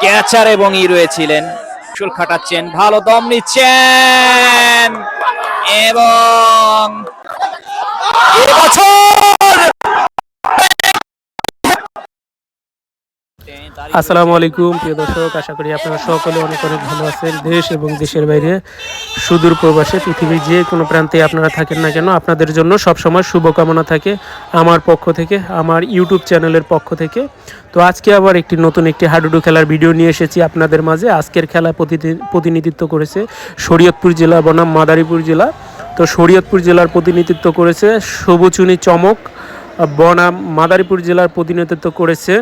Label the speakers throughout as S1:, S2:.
S1: Catcher এবং ই রয়েছিলেন। চুল খাটাচ্ছেন ভালো দম নিচ্ছেন। এবং এবছর
S2: আসসালামু আলাইকুম, প্রিয় দর্শক, আশা করি আপনারা সকলে অনেক অনেক ভালো আছেন। দেশ এবং দেশের বাইরে সুদূর প্রবাসে পৃথিবীর যে কোনো প্রান্তে আপনারা থাকেন না কেন, আপনাদের জন্য সবসময় শুভকামনা থাকে আমার পক্ষ থেকে, আমার ইউটিউব চ্যানেলের পক্ষ থেকে। তো আজকে আবার একটি নতুন একটি হাডুডু খেলার ভিডিও নিয়ে এসেছি আপনাদের মাঝে। আজকের খেলা প্রতিনিধিত্ব করেছে শরীয়তপুর জেলা বনাম মাদারীপুর জেলা। তো শরীয়তপুর জেলার প্রতিনিধিত্ব করেছে সবুচুনি চমক, বনাম মাদারীপুর জেলার প্রতিনিধিত্ব করেছে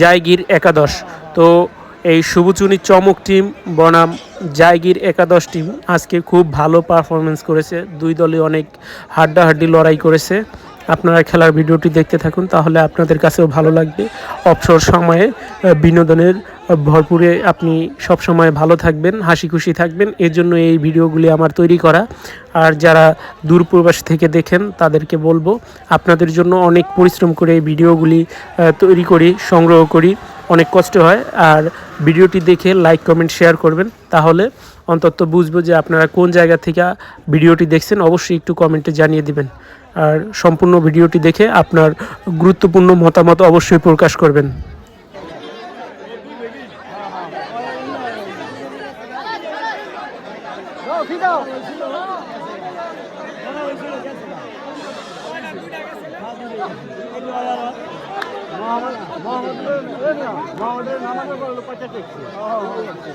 S2: জায়গির একাদশ। তো এই শুভচুনি চমক টিম বনাম জায়গির একাদশ টিম আজকে খুব ভালো পারফরমেন্স করেছে। দুই দলে অনেক হাড্ডাহাড্ডি লড়াই করেছে। আপনারা খেলার ভিডিওটি দেখতে থাকুন, তাহলে আপনাদের কাছেও ভালো লাগবে। অবসর সময়ে বিনোদনের ভরপুরে আপনি সব সময় ভালো থাকবেন, হাসি খুশি থাকবেন। এর জন্য এই ভিডিওগুলি আমার তৈরি করা। আর যারা দূর প্রবাস থেকে দেখেন, তাদেরকে বলব, আপনাদের জন্য অনেক পরিশ্রম করে এই ভিডিওগুলি তৈরি করি, সংগ্রহ করি। অনেক কষ্ট হয়। আর ভিডিওটি দেখে লাইক কমেন্ট শেয়ার করবেন। তাহলে অন্তত বুঝব যে আপনারা কোন জায়গা থেকে ভিডিওটি দেখছেন, অবশ্যই একটু কমেন্টে জানিয়ে দিবেন। আর সম্পূর্ণ ভিডিওটি দেখে আপনার গুরুত্বপূর্ণ মতামত অবশ্যই প্রকাশ করবেন।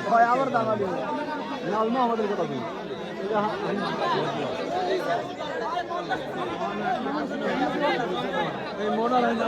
S2: হয় আবার দাঁড়াবি নালমা আমাদের কথা বলি মোটা না।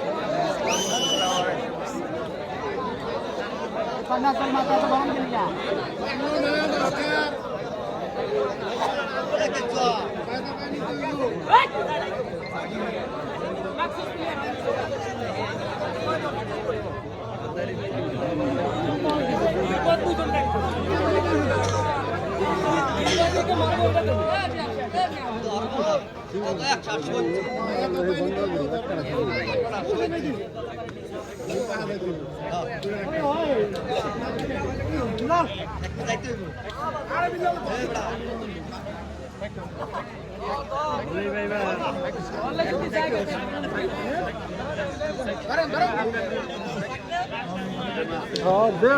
S2: सन्ना सन्ना तो बहन मिल गया Thank you. দে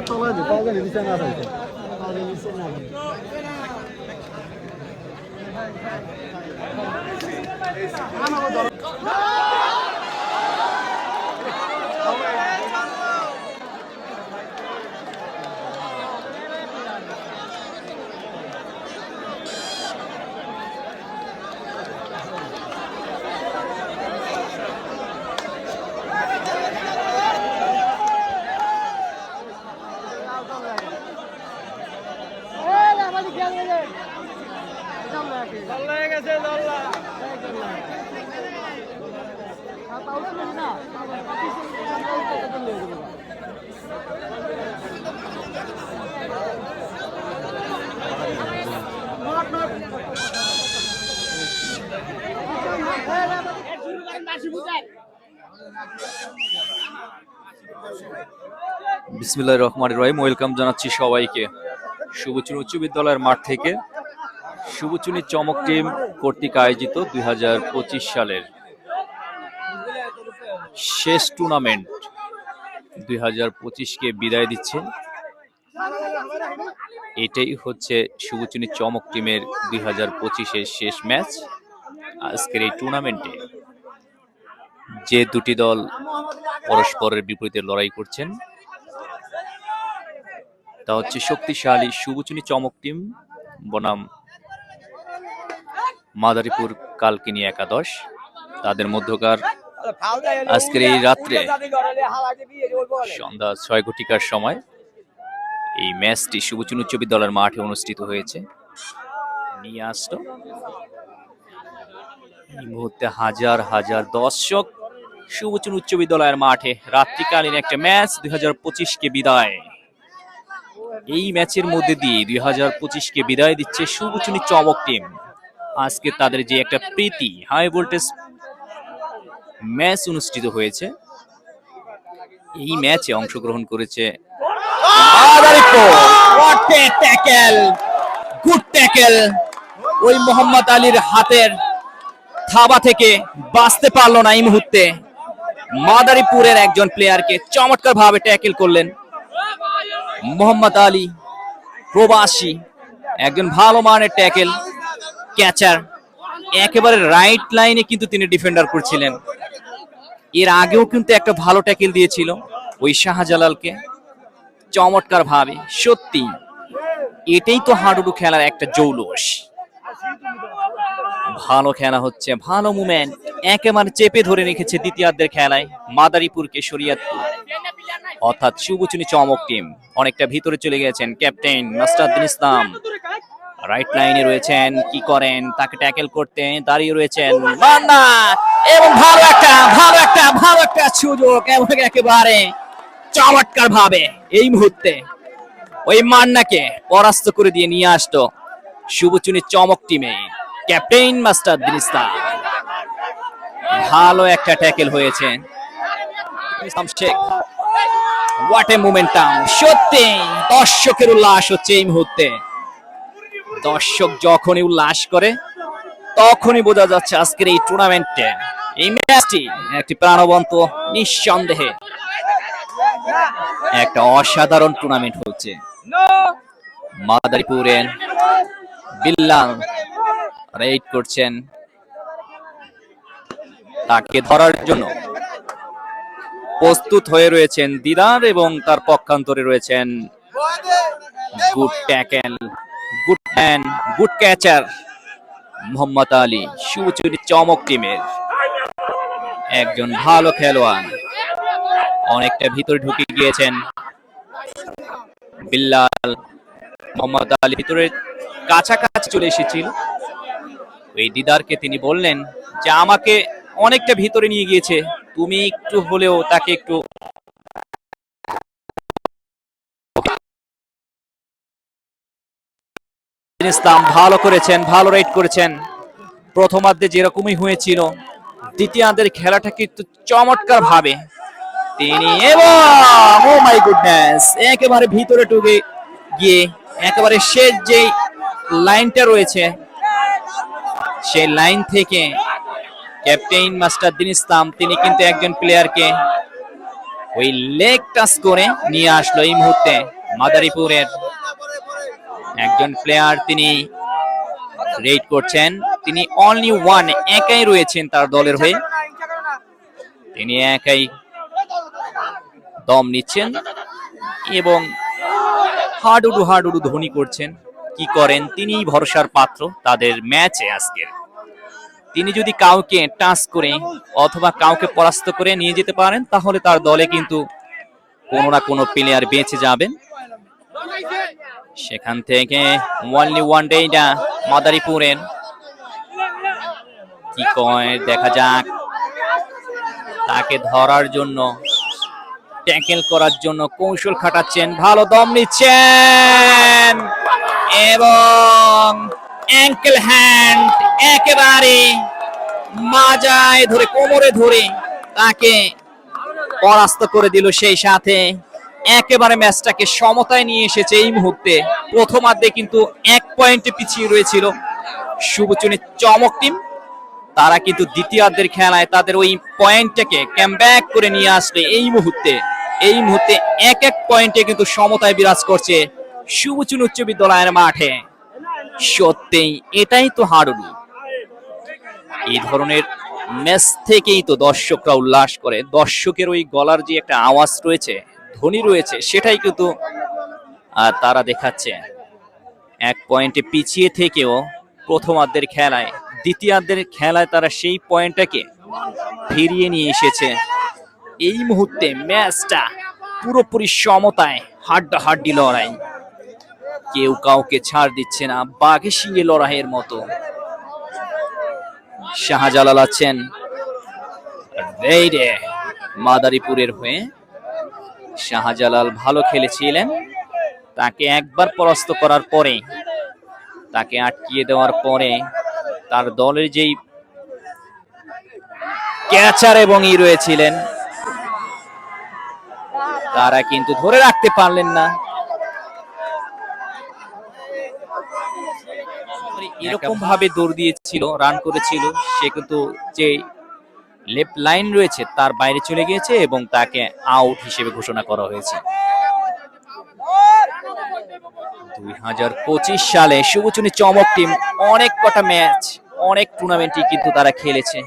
S2: তলা যে পাওয়া যায় নিচে না থাকে নিচে না Thank you.
S1: বিসমিল্লাহ রহমান রহিম। ওয়েলকাম জানাচ্ছি সবাইকে। শুভচুনি উচ্চ বিদ্যালয়ের মাঠ থেকে শুভচুনি চমক টিম কর্তৃক আয়োজিত দুই হাজার পঁচিশ সালের শেষ টুর্নামেন্ট দুই হাজার পঁচিশকে বিদায় দিচ্ছে। এটাই হচ্ছে শুভচুনি চমক টিমের দুই হাজার পঁচিশের শেষ ম্যাচ আজকের এই টুর্নামেন্টে। যে দুটি দল পরস্পরের বিপরীতে লড়াই করছেন তা হচ্ছে শক্তিশালী, শুভচুনি চমক টিম, বনাম মাদারীপুর কালকিনি একাদশ। তাদের মধ্যকার আজকের এই রাত্রে সন্ধ্যা ছয় ঘটিকার সময় এই ম্যাচটি শুভচুন উচ্চ বিদ্যালয়ের মাঠে অনুষ্ঠিত হয়েছে। নিয়ে আসলো। এই মুহূর্তে হাজার হাজার দর্শক শুভচুন উচ্চ বিদ্যালয়ের মাঠে রাত্রিকালীন একটা ম্যাচ দুই পঁচিশকে বিদায়। এই ম্যাচের মধ্যে দিয়ে দুই হাজার পঁচিশকে বিদায় দিচ্ছে শুভচুনি চমক টিম আজকে তাদের যে একটা প্রীতি হাই ভোল্টেজ ম্যাচ অনুষ্ঠিত হয়েছে। এই ম্যাচে অংশগ্রহণ করেছে ট্যাকেল ওই মোহাম্মদ আলীর হাতের থাবা থেকে বাঁচতে পারল না এই মুহূর্তে। মাদারীপুরের একজন প্লেয়ারকে চমৎকার ভাবে ট্যাকেল করলেন। মোহাম্মদ আলী, প্রবাসী, একজন ভালো মানের ট্যাকেল ক্যাচার একেবারে রাইট লাইনে কিন্তু তিনি ডিফেন্ডার করছিলেন। এর আগেও কিন্তু একটা ভালো ট্যাকেল দিয়েছিল ওই শাহজালালকে। চমৎকার ভাবে সত্যি এটাই তো হাডুডু খেলার একটা জৌলস। ভালো খেলা হচ্ছে, ভালো মুভমেন্ট একেবারে চেপে ধরে রেখেছে দ্বিতীয়ার্ধের খেলায় মাদারীপুরকে শরিয়াতপুর অর্থাৎ শুভচুনি চমক টিম অনেকটা ভিতরে চলে গেছেন ক্যাপ্টেন মাস্টারদিন ইসলাম রাইট লাইনে রয়েছেন, কি করেন? তাকে ট্যাকেল করতে দাঁড়িয়ে রয়েছেন মান্না। এবং ভালো একটা ভালো একটা ভালো একটা সুযোগ একেবারে চমৎকার ভাবে এই মুহূর্তে ওই মান্নাকে পরাস্ত করে দিয়ে নিয়ে আসতো শুভচুনি চমক টিমে ক্যাপ্টেন মাস্টার ইসলাম ভালো একটা ট্যাকেল হয়েছে। হোয়াট এ মোমেন্টাম সত্যি, দর্শকের উল্লাস হচ্ছে এই মুহূর্তে। দর্শক যখনই উল্লাস করে, তখনই বোঝা যাচ্ছে আজকের এই টুর্নামেন্টে এই ম্যাচটি একটি প্রাণবন্ত, নিঃসন্দেহে একটা অসাধারণ টুর্নামেন্ট হচ্ছে। মাদারীপুরের বিল্লাল রেড করছেন তাকে ধরার জন্য। প্রস্তুত হয়ে রয়েছেন দিদার এবং তার পক্ষান্তরে রয়েছেন good tackle, good hand good catcher Mohammad Ali সুচুরি চমক টিমের একজন ভালো খেলোয়াড়। অনেকটা ভিতরে ঢুকে গিয়েছেন বিল্লাল। মোহাম্মদ আলী ভিতরে কাছাকাছি চলে এসেছিল। ওই দিদারকে তিনি বললেন যে, আমাকে অনেকটা ভিতরে নিয়ে গিয়েছে। তুমি একটু হলেও তাকে একটু ইসলাম ভালো করেছেন, ভালো রাইড করেছেন। প্রথমার্ধে যেরকমই হয়েছিল, দ্বিতীয়ার্ধের খেলাটা কিন্তু চমৎকার ভাবে তিনি এবং ও মাই গুডনেস একেবারে ভিতরে ঢুকে গিয়ে, একেবারে শেষ যে লাইনটা রয়েছে সেই লাইন থেকে ক্যাপ্টেন মাস্টার দিন ইসলাম তিনি কিন্তু একজন প্লেয়ারকে ওই লেগ টাচ করে নিয়ে আসলো এই মুহূর্তে মাদারীপুরের। একজন প্লেয়ার তিনি রেড করছেন, তিনি অনলি ওয়ান একাই রয়েছেন তার দলের হয়ে। তিনি একাই দম নিচ্ছেন এবং হাডুডু হাডুডু ধ্বনি করছেন। কি করেন? তিনি ভরসার পাত্র তাদের ম্যাচে আজকের। তিনি যদি কাউকে টাচ করে অথবা কাউকে পরাস্ত করে নিয়ে যেতে পারেন, তাহলে তার দলে কিন্তু কোনো না কোনো প্লেয়ার বেঁচে যাবেন। সেখান থেকে ওয়ানলি ওয়ান ডেটা মাদারীপুরের। কি কয়, দেখা যাক। তাকে ধরার জন্য ট্যাকেল করার জন্য কৌশল খাটাচ্ছেন। ভালো দম নিচ্ছেন। এবং অ্যাঙ্কেল হ্যান্ড একেবারে মাজায় ধরে, কোমরে ধরে তাকে পরাস্ত করে দিল সেই সাথে। একেবারে ম্যাচটাকে সমতায় নিয়ে এসেছে এই মুহূর্তে। প্রথমার্ধে কিন্তু এক পয়েন্টে পিছিয়ে রয়েছিল শুভচুনির চমক টিম। তারা কিন্তু দ্বিতীয়ার্ধের খেলায় তাদের ওই পয়েন্টটাকে ক্যামব্যাক করে নিয়ে আসলে এই মুহূর্তে। এই মুহূর্তে এক এক পয়েন্টে কিন্তু সমতায় বিরাজ করছে শুভচুন উচ্চ বিদ্যালয়ের মাঠে। সত্যিই এটাই তো হাডুডু এই ধরনের ম্যাচ থেকেই তো দর্শকরা উল্লাস করে। দর্শকের ওই গলার যে একটা আওয়াজ রয়েছে, ধ্বনি রয়েছে, সেটাই কিন্তু তারা দেখাচ্ছে। এক পয়েন্টে পিছিয়ে থেকেও প্রথমার্ধের খেলায়, দ্বিতীয়ার্ধের খেলায় তারা সেই পয়েন্টটাকে ফিরিয়ে নিয়ে এসেছে। এই মুহূর্তে ম্যাচটা পুরোপুরি সমতায় হাড্ডাহাড্ডি লড়াই। কেউ কাউকে ছাড় দিচ্ছে না বাঘে সিংহে লড়াইয়ের মতো। শাহজালাল আছেন মাদারীপুরের হয়ে। শাহজালাল ভালো খেলেছিলেন। তাকে একবার পরাস্ত করার পরে, তাকে আটকিয়ে দেওয়ার পরে তার দলের যেই ক্যাচার এবং ই রয়েছিলেন, তারা কিন্তু ধরে রাখতে পারলেন না। এরকম ভাবে দৌড় দিয়েছিল রান করেছিল, সে কিন্তু যে লেফট লাইন রয়েছে তার বাইরে চলে গিয়েছে এবং তাকে আউট হিসেবে ঘোষণা করা হয়েছে। দুই হাজার পঁচিশ সালে শুভচুনি চমক টিম অনেক কটা ম্যাচ অনেক টুর্নামেন্টই কিন্তু তারা খেলেছে,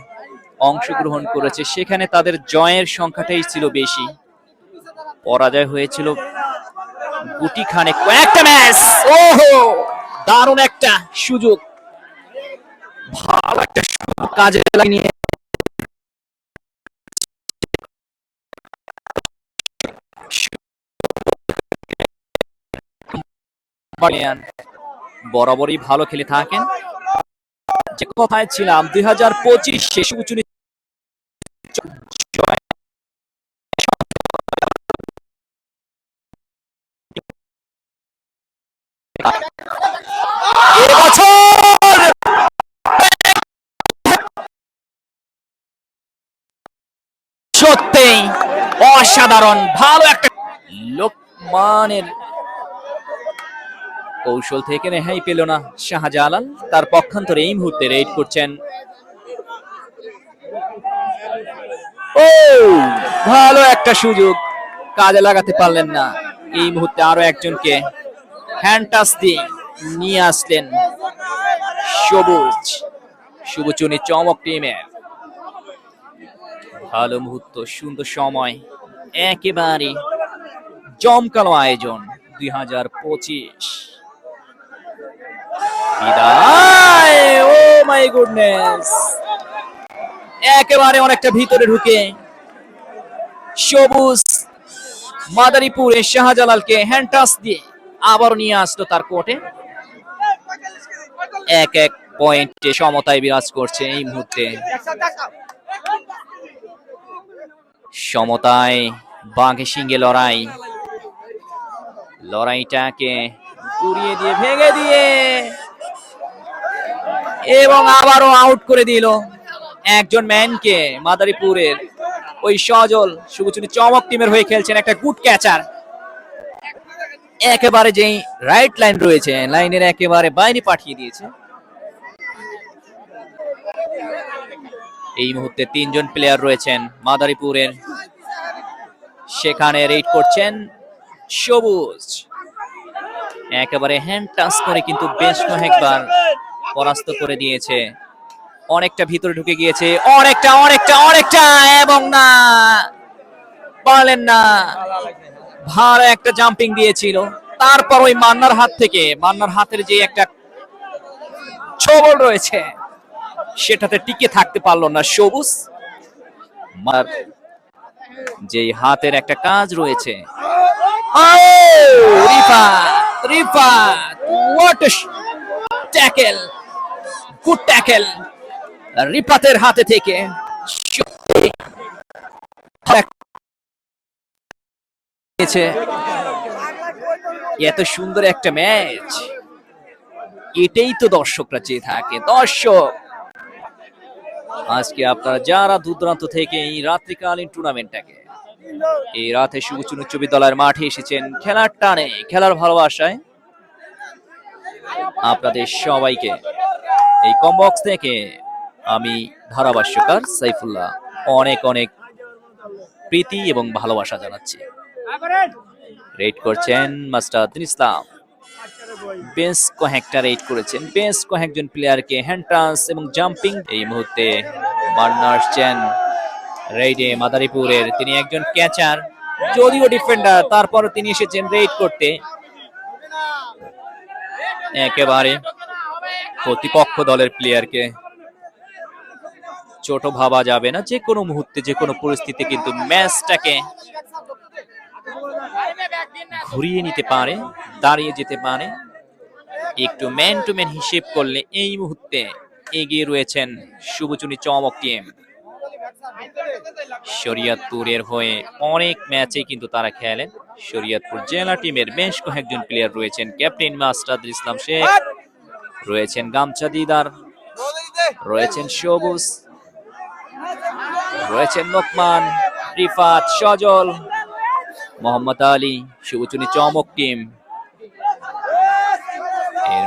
S1: অংশগ্রহণ করেছে। সেখানে তাদের জয়ের সংখ্যাটাই ছিল বেশি। পরাজয় হয়েছিল গুটি খানে কয়েকটা ম্যাচ ওহো! দারুণ একটা সুযোগ। ভালো একটা কাজে লাগিয়ে বরাবরই ভালো খেলে থাকেন। যে কথায় ছিলাম, দুই হাজার পঁচিশ শেষ উঁচুনি অসাধারণ, ভালো একটা লোকমানের কৌশল থেকে রেহাই পেল না শাহজালাল। তার পক্ষান্তরে এই মুহূর্তে রেড করছেন। ও, ভালো একটা সুযোগ, কাজে লাগাতে পারলেন না। এই মুহূর্তে আরও একজনকে হ্যান্ড টাচ দিয়ে নিয়ে আসলেন সবুজ, শুভচুনি চমক টিমের ভালো মুহূর্ত, সুন্দর সময়। একেবারে জমকালো আয়োজন দুই হাজার পঁচিশ। Oh my goodness! একেবারে অনেকটা ভিতরে ঢুকে সবুজ মাদারীপুরে শাহজালালকে হ্যান্ড টাচ দিয়ে আবার নিয়ে আসলো তার কোর্টে এক এক পয়েন্টে সমতায় বিরাজ করছে এই মুহূর্তে। সমতায় বাঘে সিংহে লড়াই। লড়াইটাকে উড়িয়ে দিয়ে, ভেঙে দিয়ে এবং আবারও আউট করে দিল একজন ম্যানকে মাদারীপুরের ওই সজল শুভচুনি চমক টিমের হয়ে খেলছেন একটা গুড ক্যাচার একেবারে যেই রাইট লাইন রয়েছে লাইনের একেবারে বাইরে পাঠিয়ে দিয়েছে। এই মুহূর্তে তিনজন প্লেয়ার রয়েছেন। মাদারীপুরের সেখানে রেড করছেন সবুজ। একেবারে হ্যান্ড টাচ করে কিন্তু বেশ কয়েকবার পরাস্ত করে দিয়েছে। অনেকটা ভিতরে ঢুকে গিয়েছে। অনেকটা অনেকটা অনেকটা এবং না, পারলেন না। ভালো একটা জাম্পিং দিয়েছিল। তারপর ওই মান্নার হাত থেকে, মান্নার হাতের যে একটা ছবল রয়েছে সেটাতে টিকে থাকতে পারল না সবুজ। যে হাতের একটা কাজ রয়েছে। ট্যাকেল ট্যাকেল রিফাতের হাতে থেকে। এত সুন্দর একটা ম্যাচ। এটাই তো দর্শকরা চেয়ে থাকে। দর্শক আজকে আপনারা যারা দূর দূরান্ত থেকে এই রাত্রিকালীন টুর্নামেন্টটাকে, এই রাতে সুচুন উচ্চ বিদ্যালয়ের মাঠে এসেছেন খেলার টানে, খেলার ভালোবাসায়, আপনাদের সবাইকে এই কমবক্স থেকে আমি ধারাভাষ্যকার সাইফুল্লাহ অনেক অনেক প্রীতি এবং ভালোবাসা জানাচ্ছি। রেড করছেন মাস্টার ইসলাম। বেশ কয়েকটা রেড করেছেন। বেঞ্চ কয়েকজন প্লেয়ারকে হ্যান্ড টাচ এবং জাম্পিং এই মুহূর্তে মান্না আসছেন রেইডে মাদারীপুরের। তিনি একজন ক্যাচার যদিও ডিফেন্ডার তারপর তিনি এসেছেন রেইড করতে। একেবারে প্রতিপক্ষ দলের প্লেয়ারকে ছোট ভাবা যাবে না, যে কোনো মুহূর্তে, যে কোনো পরিস্থিতি কিন্তু ম্যাচটাকে ঘুরিয়ে নিতে পারে, দাঁড়িয়ে যেতে পারে। একটু ম্যান টু ম্যান হিসেব করলে এই মুহূর্তে এগিয়ে রয়েছেন শুভচুনি চমক টিম শরিয়তপুরের হয়ে অনেক ম্যাচে কিন্তু তারা খেলেন। শরিয়তপুর জেলা টিমের বেশ কয়েকজন প্লেয়ার রয়েছেন। ক্যাপ্টেন মাস্টার ইসলাম শেখ, রয়েছেন গামছা দিদার, রয়েছেন সবুজ, রয়েছেন লোকমান, রিফাত, সজল, মোহাম্মদ আলী, শুভচুনি চমক টিম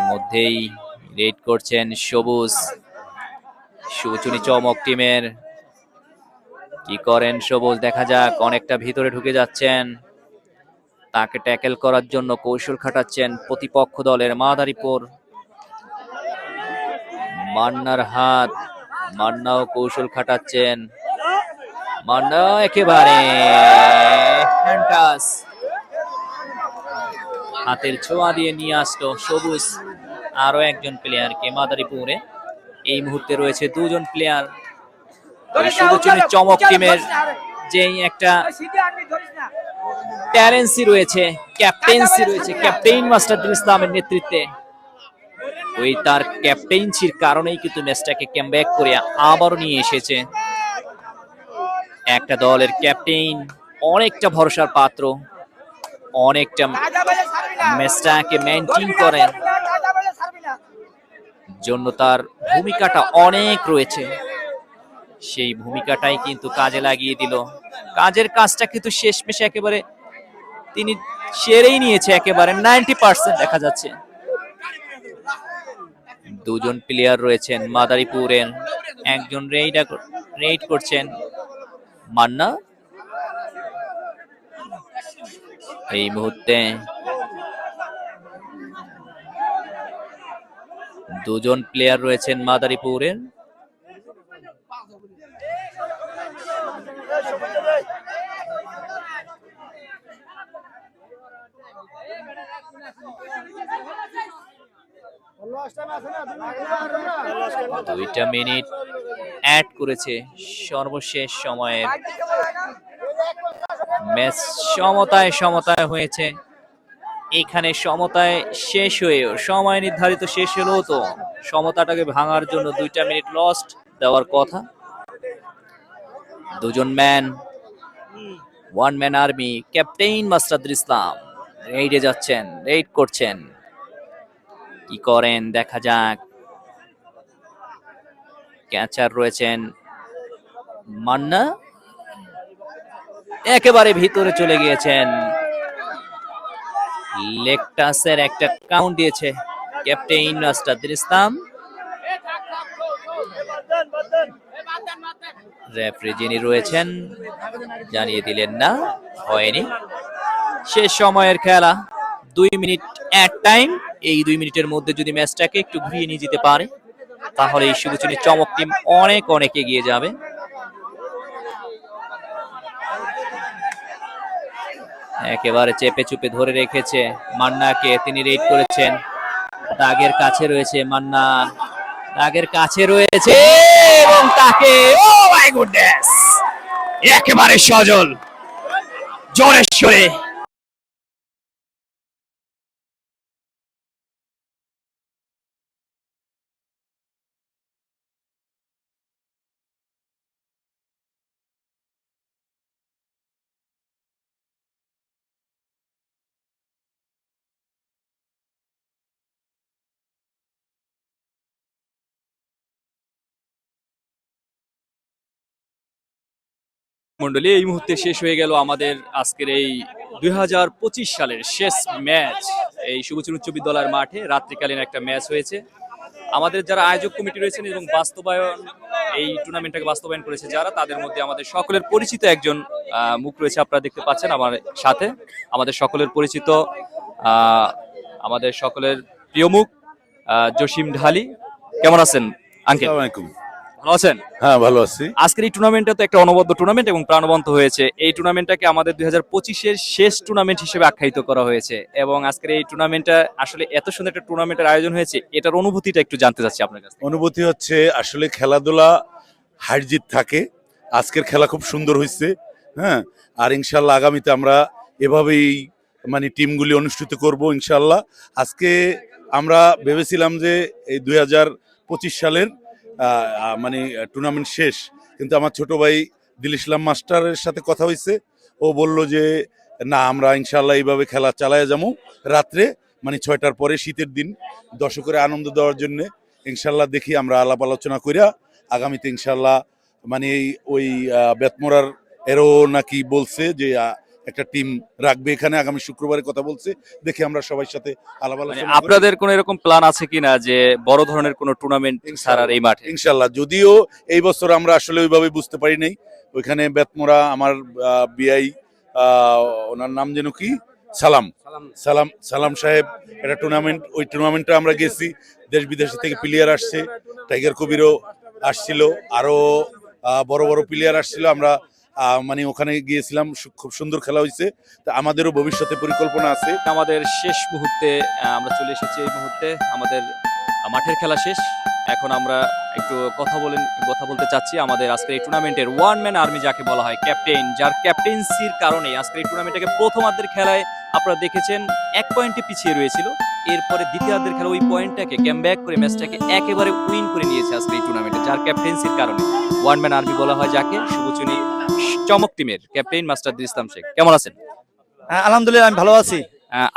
S1: মধ্যেই রেড করছেন সবুজ। শুভচুনি চমক টিমের। কি করেন সবুজ? দেখা যাক, অনেকটা ভিতরে ঢুকে যাচ্ছেন। তাকে ট্যাকেল করার জন্য কৌশল খাটাচ্ছেন প্রতিপক্ষ দলের মাদারীপুর। মান্নার হাত, মান্নাও কৌশল খাটাচ্ছেন। মান্না একেবারে হাতের ছোঁয়া দিয়ে নিয়ে আসলো সবুজ। আরও একজন প্লেয়ারকে মাদারীপুরে। এই মুহূর্তে রয়েছে দুজন প্লেয়ার চমক টিমের যেই একটা ট্যালেন্সি রয়েছে ক্যাপ্টেন্সি রয়েছে ক্যাপ্টেইন মাস্টারুল ইসলামের নেতৃত্বে। ওই তার ক্যাপ্টেন্সির কারণেই কিন্তু ম্যাচটাকে ক্যামব্যাক করে আবারও নিয়ে এসেছে। একটা দলের ক্যাপ্টেইন অনেকটা ভরসার পাত্র, অনেকটা ম্যাচটাকে মেনটেন করেন। জন্য তার ভূমিকাটা অনেক রয়েছে। সেই ভূমিকাটাই কিন্তু কাজে লাগিয়ে দিল। কাজের কাজটা কিন্তু শেষমেশে একেবারে তিনি সেরেই নিয়েছে একেবারে নাইনটি পার্সেন্ট দেখা যাচ্ছে। দুজন প্লেয়ার রয়েছেন মাদারীপুরের একজন রেইডা রেইড করছেন মান্না। এই মুহূর্তে দুজন প্লেয়ার রয়েছেন মাদারীপুরের। দুইটা মিনিট অ্যাড করেছে সর্বশেষ সময়ের। ম্যাচ সমতায় সমতায় হয়েছে। এখানে সমতায় শেষ হয়েও সময় নির্ধারিত শেষ হলেও তো। সমতাটাকে ভাঙার জন্য দুইটা মিনিট লস্ট দেওয়ার কথা। দুজন man one man army captain মাস্টাদুল Islam রেইডে যাচ্ছেন রেইড করছেন। কি করেন দেখা যাক। ক্যাচার রয়েছেন মান্না। একেবারে ভিতরে চলে গিয়েছেন। লেগ টাসের একটা কাউন্ট দিয়েছে ক্যাপ্টেইন রাস্তাদুল ইসলাম। রেফারি যিনি রয়েছেন, জানিয়ে দিলেন না, হয়নি। শেষ সময়ের খেলা, দুই মিনিট এক টাইম। এই দুই মিনিটের মধ্যে যদি ম্যাচটাকে একটু ঘুরিয়ে নিয়ে যেতে পারে তাহলে এই শুভচুনি চমক টিম অনেক অনেক এগিয়ে যাবে। একেবারে চেপে চুপে ধরে রেখেছে মান্নাকে, তিনি রেড করেছেন। দাগের কাছে রয়েছে মান্না। দাগের কাছে রয়েছে এবং তাকে, ও মাই গুডনেস, একেবারে সজল, জোরে মন্ডলী এই মুহূর্তে শেষ হয়ে গেল আমাদের আজকের এই দুই হাজার পঁচিশ সালের শেষ ম্যাচ। এই শুভচুর উচ্চ বিদ্যালয়ের মাঠে রাত্রিকালীন একটা ম্যাচ হয়েছে। আমাদের যারা আয়োজক কমিটি রয়েছেন এবং বাস্তবায়ন, এই টুর্নামেন্টটাকে বাস্তবায়ন করেছে যারা, তাদের মধ্যে আমাদের সকলের পরিচিত একজন মুখ রয়েছে আপনারা দেখতে পাচ্ছেন আমার সাথে। আমাদের সকলের পরিচিত আমাদের সকলের প্রিয় মুখ জসিম ঢালি। কেমন আছেন, আঙ্কেল?
S3: ভালো আছেন?
S4: হ্যাঁ ভালো আছি।
S3: আজকের এই টুর্নামেন্টটা তো একটা অনবদ্য টুর্নামেন্ট এবং প্রাণবন্ত হয়েছে। এই টুর্নামেন্টটাকে আমাদের দুই হাজার পঁচিশের শেষ টুর্নামেন্ট হিসেবে আখ্যায়িত করা হয়েছে এবং আজকের এই টুর্নামেন্টটা আসলে এত সুন্দর একটা টুর্নামেন্টের আয়োজন হয়েছে এটার অনুভূতিটা একটু জানতে চাচ্ছি আপনার কাছে
S4: অনুভূতি হচ্ছে আসলে খেলাধুলা হার জিত থাকে আজকের খেলা খুব সুন্দর হয়েছে হ্যাঁ আর ইনশাল্লাহ আগামীতে আমরা এভাবেই মানে টিমগুলি অনুষ্ঠিত করব ইনশাল্লাহ আজকে আমরা ভেবেছিলাম যে এই দুই হাজার পঁচিশ সালের মানে টুর্নামেন্ট শেষ। কিন্তু আমার ছোট ভাই দিল ইসলাম মাস্টারের সাথে কথা হয়েছে ও বলল যে না আমরা ইনশাল্লাহ এইভাবে খেলা চালায় যাব রাত্রে মানে ছয়টার পরে শীতের দিন দর্শকের আনন্দ দেওয়ার জন্যে। ইনশাল্লাহ দেখি আমরা আলাপ আলোচনা করিয়া আগামীতে ইনশাল্লাহ মানে ওই আহ, বেতমোরার এরও নাকি বলছে যে একটা টিম রাখবে এখানে আগামী শুক্রবারে কথা বলছে দেখি আমরা সবার সাথে আলাপ
S3: মানে
S4: আলোচনা
S3: আপনাদের কোনো এরকম প্ল্যান আছে কিনা যে বড় ধরনের কোনো টুর্নামেন্ট ছাড়ার এই মাঠে?
S4: ইনশাল্লাহ যদিও এই বছর আমরা আসলে ওইভাবে বুঝতে পারি নাই। ওইখানে বেতমোরা আমার বিআই ওনার নাম যেন কি? সালাম। সালাম। সালাম সাহেব একটা টুর্নামেন্ট ওই টুর্নামেন্টে আমরা গেছি দেশ বিদেশ থেকে প্লেয়ার আসছে টাইগার কবিরও আসছিল আরও আহ, বড় বড় প্লেয়ার আসছিল আমরা মানে ওখানে গিয়েছিলাম খুব সুন্দর খেলা হয়েছে। তা আমাদেরও ভবিষ্যতে পরিকল্পনা আছে।
S3: আমাদের শেষ মুহূর্তে আমরা চলে এসেছি এই মুহূর্তে। আমাদের মাঠের খেলা শেষ। এখন আমরা একটু কথা বলেন, কথা বলতে চাচ্ছি আমাদের আজকের এই টুর্নামেন্টের ওয়ান ম্যান আর্মি যাকে বলা হয় ক্যাপ্টেন যার ক্যাপ্টেন্সির কারণে আজকের এই টুর্নামেন্টটাকে প্রথমার্ধের খেলায় আপনারা দেখেছেন, এক পয়েন্টে পিছিয়ে রয়েছিল। এরপরে দ্বিতীয়ার্ধের খেলা ওই পয়েন্টটাকে ক্যাম ব্যাক করে ম্যাচটাকে একেবারে উইন করে নিয়েছে আজকের এই টুর্নামেন্টে যার ক্যাপ্টেন্সির কারণে। ওয়ান ম্যান আর্মি বলা হয় যাকে, শুভচুনি চমক টিমের ক্যাপ্টেন মাস্টার ইসলাম শেখ কেমন আছেন?
S5: হ্যাঁ, আলহামদুলিল্লাহ আমি ভালো আছি।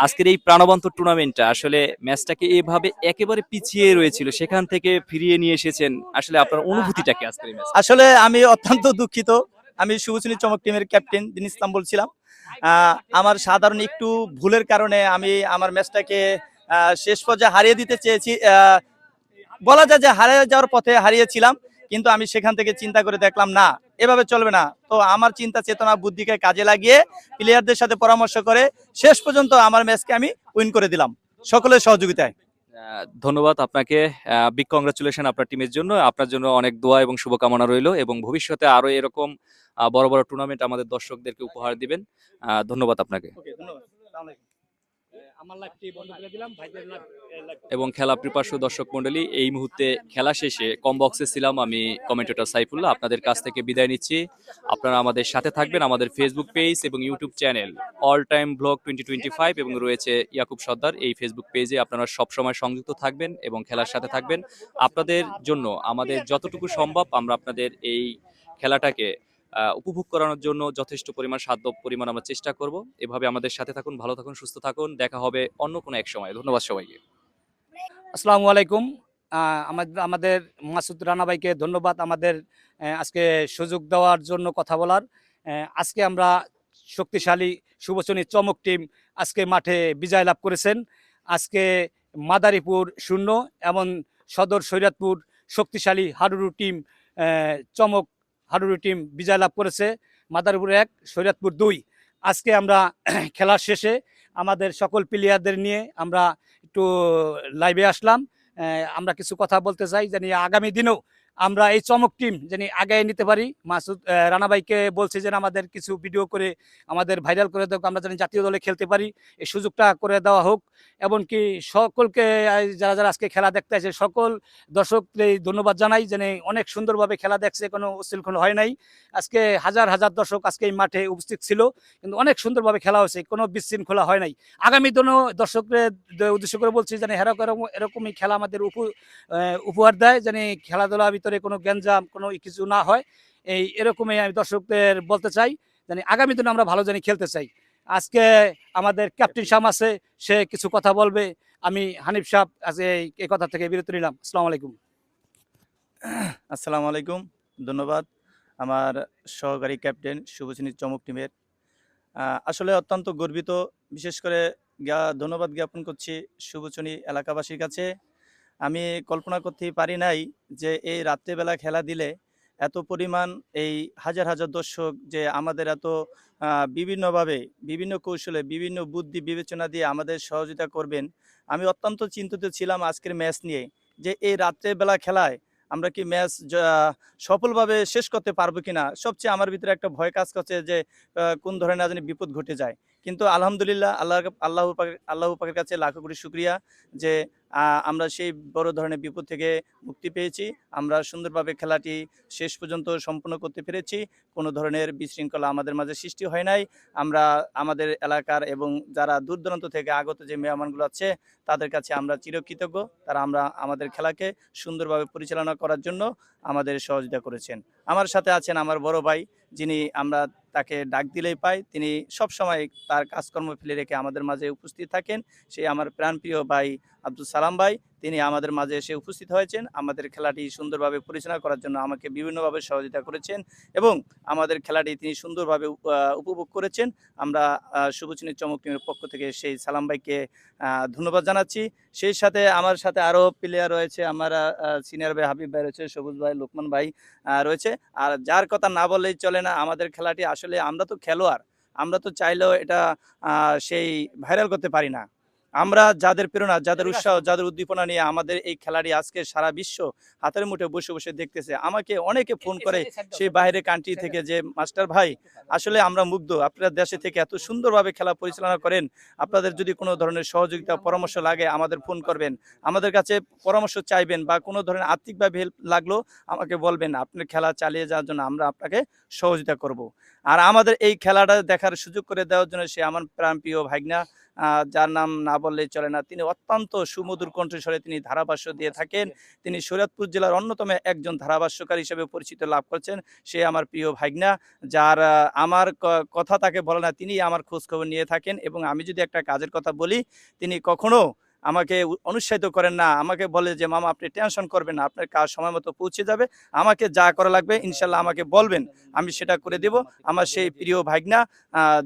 S3: আজকের এই প্রাণবন্ত টুর্নামেন্টটা আসলে ম্যাচটাকে এভাবে একেবারে পিছিয়ে রয়েছিল সেখান থেকে ফিরিয়ে নিয়ে এসেছেন আসলে আপনার অনুভূতিটা কি আজকের ম্যাচ?
S5: আসলে আমি অত্যন্ত দুঃখিত। আমি শুভশ্রী চমক টিমের ক্যাপ্টেন দিন ইসলাম বলছিলাম। আহ, আমার সাধারণ একটু ভুলের কারণে আমি আমার ম্যাচটাকে শেষ পর্যায়ে হারিয়ে দিতে চেয়েছি। আহ, বলা যায় যে হারিয়ে যাওয়ার পথে হারিয়েছিলাম। কিন্তু আমি সেখান থেকে চিন্তা করে দেখলাম না এভাবে চলবে না। তো আমার চিন্তা চেতনা বুদ্ধিকে কাজে লাগিয়ে প্লেয়ারদের সাথে পরামর্শ করে শেষ পর্যন্ত আমার ম্যাচকে আমি উইন করে দিলাম। সকলের সহযোগিতায়।
S3: ধন্যবাদ আপনাকে। বিগ কংগ্রাচুলেশন আপনার টিমের জন্য। আপনার জন্য অনেক দোয়া এবং শুভকামনা রইল এবং ভবিষ্যতে আরও এরকম বড় বড় টুর্নামেন্ট আমাদের দর্শকদেরকে উপহার দিবেন। আহ, ধন্যবাদ এবং খেলা প্রিপার্শ্ব দর্শক মন্ডলী এই মুহূর্তে খেলা শেষে কম বক্সে ছিলাম আমি কমেন্টেটর সাইফুল্লাহ। আপনাদের কাছ থেকে বিদায় নিচ্ছি। আপনারা আমাদের সাথে থাকবেন আমাদের ফেসবুক পেজ এবং YouTube channel all time blog twenty twenty five এবং রয়েছে ইয়াকুব সর্দার। এই ফেসবুক পেজে আপনারা সবসময় সংযুক্ত থাকবেন এবং খেলার সাথে থাকবেন। আপনাদের জন্য, আমাদের যতটুকু সম্ভব আমরা আপনাদের এই খেলাটাকে উপভোগ করানোর জন্য যথেষ্ট পরিমাণ সাধ্য পরিমাণ আমরা চেষ্টা করব। এভাবে আমাদের সাথে থাকুন, ভালো থাকুন, সুস্থ থাকুন। দেখা হবে অন্য কোনো এক সময়। ধন্যবাদ সবাইকে।
S5: আসসালামু আলাইকুম। আমাদের আমাদের মাসুদ রানা ভাইকে ধন্যবাদ আমাদের আজকে সুযোগ দেওয়ার জন্য কথা বলার। আজকে আমরা শক্তিশালী শুভচনী চমক টিম আজকে মাঠে বিজয় লাভ করেছেন। আজকে মাদারীপুর শূন্য এবং সদর সৈরাতপুর শক্তিশালী হাডুরু টিম চমক হাডুরু টিম বিজয় লাভ করেছে। মাদারপুর এক, সৈরাতপুর দুই। আজকে আমরা খেলার শেষে আমাদের সকল প্লেয়ারদের নিয়ে আমরা একটু লাইভে আসলাম। আমরা কিছু কথা বলতে চাই জানি আগামী দিনেও আমরা এই চমক টিম জানি আগায় নিতে পারি। মাসুদ রানাবাইকে বলছে যে আমাদের কিছু ভিডিও করে আমাদের ভাইরাল করে দেওয়া আমরা যেন জাতীয় দলে খেলতে পারি। এই সুযোগটা করে দেওয়া হোক। এমনকি সকলকে যারা যারা আজকে খেলা দেখতে আছে সকল দর্শককে ধন্যবাদ জানাই যেন অনেক সুন্দরভাবে খেলা দেখছে, কোনো উশৃঙ্খল হয় নাই। আজকে হাজার হাজার দর্শক আজকে এই মাঠে উপস্থিত ছিল, কিন্তু অনেক সুন্দরভাবে খেলা হয়েছে, কোনো বিশৃঙ্খলা হয় নাই। আগামী দিনও দর্শকদের উদ্দেশ্য করে বলছি যেন এরকম এরকমই খেলা আমাদের উপ- উপহার দেয় যেন খেলাধুলার ভিতরে কোনো গ্যাঞ্জাম, কোনো কিছু না হয়। এই এরকমই আমি দর্শকদের বলতে চাই যেন আগামী দিনে আমরা ভালো জানি খেলতে চাই। আজকে আমাদের ক্যাপ্টেন শাম আছে, সে কিছু কথা বলবে। আমি হানিফ সাহ এই- এই কথা থেকে বিরত নিলাম। আসসালামু আলাইকুম। আসসালামু আলাইকুম, ধন্যবাদ। আমার সহকারী ক্যাপ্টেন শুভচিনী চমক টিমের। আসলে অত্যন্ত গর্বিত, বিশেষ করে ধন্যবাদ জ্ঞাপন করছি শুভচনী এলাকাবাসীর কাছে। আমি কল্পনা করতেই পারি নাই যে এই রাত্রেবেলা খেলা দিলে এত পরিমাণ এই হাজার হাজার দর্শক যে আমাদের এত বিভিন্নভাবে, বিভিন্ন কৌশলে, বিভিন্ন বুদ্ধি বিবেচনা দিয়ে আমাদের সহযোগিতা করবেন। আমি অত্যন্ত চিন্তিত ছিলাম আজকের ম্যাচ নিয়ে যে এই রাত্রেবেলা খেলায়
S6: আমরা কি ম্যাচ সফলভাবে শেষ করতে পারব কিনা? সবচেয়ে আমার ভিতরে একটা ভয় কাজ করছে যে কোন ধরনের জানি বিপদ ঘটে যায়। কিন্তু আলহামদুলিল্লাহ আল্লাহ আল্লাহ আল্লাহ পাকের কাছে লাখো কোটি শুক্রিয়া যে আমরা সেই বড় ধরনের বিপদ থেকে মুক্তি পেয়েছি। আমরা সুন্দরভাবে খেলাটি শেষ পর্যন্ত সম্পূর্ণ করতে পেরেছি। কোনো ধরনের বিশৃঙ্খলা আমাদের মাঝে সৃষ্টি হয় নাই। আমরা আমাদের এলাকার এবং যারা দূর দূরান্ত থেকে আগত যে মেহমানগুলো আছে, তাদের কাছে আমরা চিরকৃতজ্ঞ। তারা আমরা আমাদের খেলাকে সুন্দরভাবে পরিচালনা করার জন্য আমাদের সহযোগিতা করেছেন। আমার সাথে আছেন আমার বড় ভাই, যিনি আমরা তাকে ডাক দিলেই পাই তিনি সব সময় তার কাজকর্ম ফেলে রেখে আমাদের মাঝে উপস্থিত থাকেন। সে আমার প্রাণপ্রিয় ভাই আব্দুল সালাম ভাই, তিনি আমাদের মাঝে এসে উপস্থিত হয়েছেন। আমাদের খেলাটি সুন্দরভাবে পরিচালনা করার জন্য আমাকে বিভিন্নভাবে সহযোগিতা করেছেন এবং আমাদের খেলাটি তিনি সুন্দরভাবে উপভোগ করেছেন। আমরা শুভচিনী চমক টিমের পক্ষ থেকে সেই সালাম ভাইকে ধন্যবাদ জানাচ্ছি। সেই সাথে আমার সাথে আরও প্লেয়ার রয়েছে, আমার সিনিয়র ভাই হাবিব ভাই রয়েছে, সবুজ ভাই, লোকমান ভাই রয়েছে। আর যার কথা না বললেই চলে না, আমাদের খেলাটি আসলে আমরা তো খেলোয়াড়, আমরা তো চাইলেও এটা সেই ভাইরাল করতে পারি না। আমরা যাদের প্রেরণা যাদের উৎসাহ যাদের উদ্দীপনা নিয়ে আমাদের এই খেলাটি আজকে সারা বিশ্ব হাতের মুঠে বসে বসে দেখতেছে আমাকে অনেকে ফোন করে সেই বাইরে কান্ট্রি থেকে যে মাস্টার ভাই আসলে আমরা মুগ্ধ আপনারা দেশে থেকে এত সুন্দরভাবে খেলা পরিচালনা করেন আপনাদের যদি কোনো ধরনের সহযোগিতা পরামর্শ লাগে আমাদের ফোন করবেন আমাদের কাছে পরামর্শ চাইবেন বা কোনো ধরনের আর্থিকভাবে হেল্প লাগল আমাকে বলবেন আপনার খেলা চালিয়ে যাওয়ার জন্য আমরা আপনাকে সহযোগিতা করব। আর আমাদের এই খেলাটা দেখার সুযোগ করে দেওয়ার জন্য সে আমার প্রাণপ্রিয় ভাগনা যার নাম না বললেই চলে না। তিনি অত্যন্ত সুমধুর কণ্ঠস্বরে তিনি ধারাভাষ্য দিয়ে থাকেন। তিনি শরীয়তপুর জেলার অন্যতম একজন ধারাভাষ্যকার হিসেবে পরিচিত লাভ করছেন। সে আমার প্রিয় ভাগনা যার আমার কথা তাকে বলে না তিনি আমার খোঁজখবর নিয়ে থাকেন। এবং আমি যদি একটা কাজের কথা বলি তিনি কখনো আমাকে অনুৎসাহিত করেন না। আমাকে বলে যে মামা আপনি টেনশন করবেন না আপনার কাজ সময় মতো পৌঁছে যাবে। আমাকে যা করা লাগবে ইনশাল্লাহ আমাকে বলবেন। আমি সেটা করে দেব। আমার সেই প্রিয় ভাগনা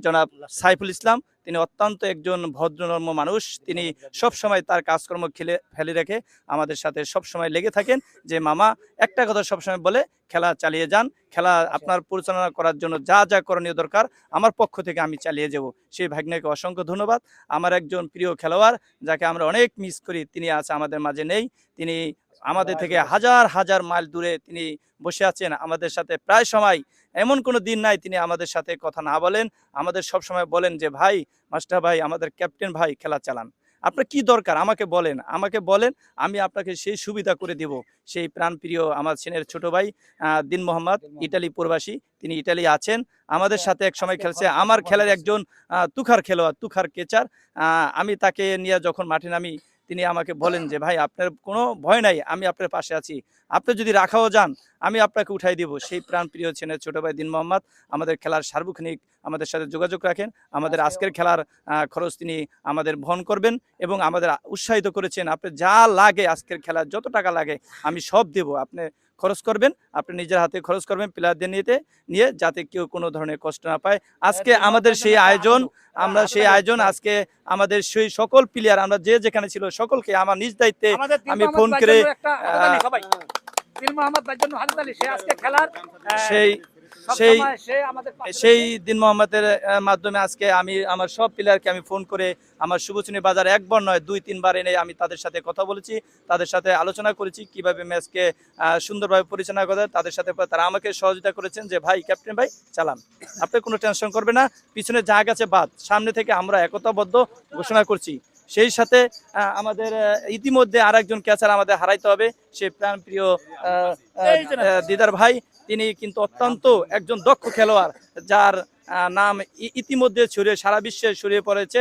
S6: জনাব সাইফুল ইসলাম। তিনি অত্যন্ত একজন ভদ্রনর্ম মানুষ। তিনি সব সময় তার কাজকর্ম খেলে, ফেলে রেখে আমাদের সাথে সব সময় লেগে থাকেন যে, মামা, একটা কথা সবসময় বলে, খেলা চালিয়ে যান। খেলা আপনার পরিচালনা করার জন্য যা যা করণীয় দরকার, আমার পক্ষ থেকে আমি চালিয়ে যাব। সেই ভাগ্নাকে অসংখ্য ধন্যবাদ। আমার একজন প্রিয় খেলোয়াড়, যাকে আমরা অনেক মিস করি, তিনি আছে আমাদের মাঝে নেই। তিনি আমাদের থেকে হাজার হাজার মাইল দূরে তিনি বসে আছেন। আমাদের সাথে প্রায় সময় এমন কোনো দিন নাই তিনি আমাদের সাথে কথা না বলেন। আমাদের সব সময় বলেন যে ভাই মাস্টার ভাই আমাদের ক্যাপ্টেন ভাই খেলা চালান। আপনার কি দরকার? আমাকে বলেন আমাকে বলেন আমি আপনাকে সেই সুবিধা করে দেব। সেই প্রাণপ্রিয় আমার সেনের ছোট ভাই দিন মোহাম্মদ ইটালি প্রবাসী তিনি ইটালি আছেন। আমাদের সাথে এক সময় খেলছে আমার খেলার একজন তুখার খেলোয়াড় তুখার কেচার। আমি তাকে নিয়ে যখন মাঠে নামি তিনি আমাকে বলেন যে ভাই আপনার কোনো ভয় নাই আমি আপনার পাশে আছি। আপনি যদি রাখাও যান আমি আপনাকে উঠাই দিব। সেই প্রাণ প্রিয় ছেলের ছোটো ভাই দিন মোহাম্মদ আমাদের খেলার সার্বক্ষণিক আমাদের সাথে যোগাযোগ রাখেন। আমাদের আজকের খেলার খরচ তিনি আমাদের বহন করবেন এবং আমাদের উৎসাহিত করেছেন আপনি যা লাগে আজকের খেলার যত টাকা লাগে আমি সব দেব। আপনি খরচ করবেন আপনি নিজের হাতে খরচ করবেন প্লেয়ারদের নিতে নিয়ে যাতে কেউ কোনো ধরনের কষ্ট না পায়। আজকে আমাদের সেই আয়োজন আমরা সেই আয়োজন আজকে আমাদের সেই সকল প্লেয়ার আমরা যে যেখানে ছিল সকলকে আমার নিজ দায়িত্বে আমি ফোন করে, সেই সেই সেই দিন মোহাম্মদের মাধ্যমে আজকে আমি আমার সব প্লেয়ারকে আমি ফোন করে আমার শুভচনী বাজার একবার নয় দুই তিনবার এনে আমি তাদের সাথে কথা বলেছি তাদের সাথে আলোচনা করেছি কীভাবে ম্যাচকে সুন্দরভাবে পরিচালনা করে তাদের সাথে তারা আমাকে সহযোগিতা করেছেন যে ভাই ক্যাপ্টেন ভাই চালান। আপনি কোনো টেনশন করবে না পিছনে যা গেছে বাদ। সামনে থেকে আমরা একতাবদ্ধ ঘোষণা করছি। সেই সাথে আহ, আমাদের ইতিমধ্যে আরেকজন ক্যাচার আমাদের হারাইতে হবে সে প্রাণপ্রিয় দিদার ভাই তিনি কিন্তু অত্যন্ত একজন দক্ষ খেলোয়াড়, যার নাম ইতিমধ্যে ছড়িয়ে, সারা বিশ্বে ছড়িয়ে পড়েছে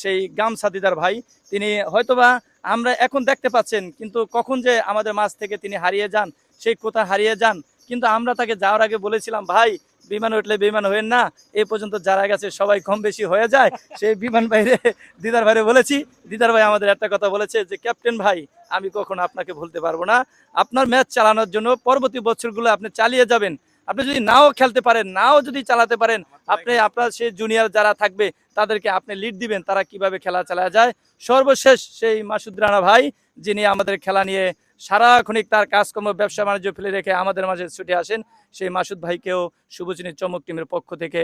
S6: সেই গাম সাদিদার ভাই। তিনি হয়তোবা আমরা এখন দেখতে পাচ্ছেন, কিন্তু কখন যে আমাদের মাছ থেকে তিনি হারিয়ে যান, সেই কোথা হারিয়ে যান, কিন্তু আমরা তাকে যাওয়ার আগে বলেছিলাম, ভাই বিমান উঠলে বিমান হয়েন না। এ পর্যন্ত যারা গেছে, সবাই কম বেশি হয়ে যায়। সেই বিমান বাইরে দিদার ভাইরে বলেছি। দিদার ভাই আমাদের একটা কথা বলেছে যে, ক্যাপ্টেন ভাই, আমি কখনো আপনাকে ভুলতে পারব না। আপনার ম্যাচ চালানোর জন্য পরবর্তী বছরগুলো আপনি চালিয়ে যাবেন। আপনি যদি নাও খেলতে পারেন, নাও যদি চালাতে পারেন, আপনি আপনার সেই জুনিয়র যারা থাকবে, তাদেরকে আপনি লিড দিবেন, তারা কীভাবে খেলা চালা যায়? সর্বশেষ সেই মাসুদ রানা ভাই, যিনি আমাদের খেলা নিয়ে সারাক্ষণিক তার কাজকর্ম, ব্যবসা, বাণিজ্য ফেলে রেখে আমাদের মাঝে ছুটে আসেন সেই মাসুদ ভাইকেও শুভচিনী চমক টিমের পক্ষ থেকে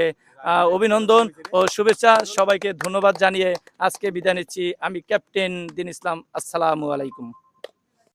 S6: অভিনন্দন ও শুভেচ্ছা। সবাইকে ধন্যবাদ জানিয়ে আজকে বিদায় নিচ্ছি। আমি ক্যাপ্টেন দিন ইসলাম। আসসালামু আলাইকুম।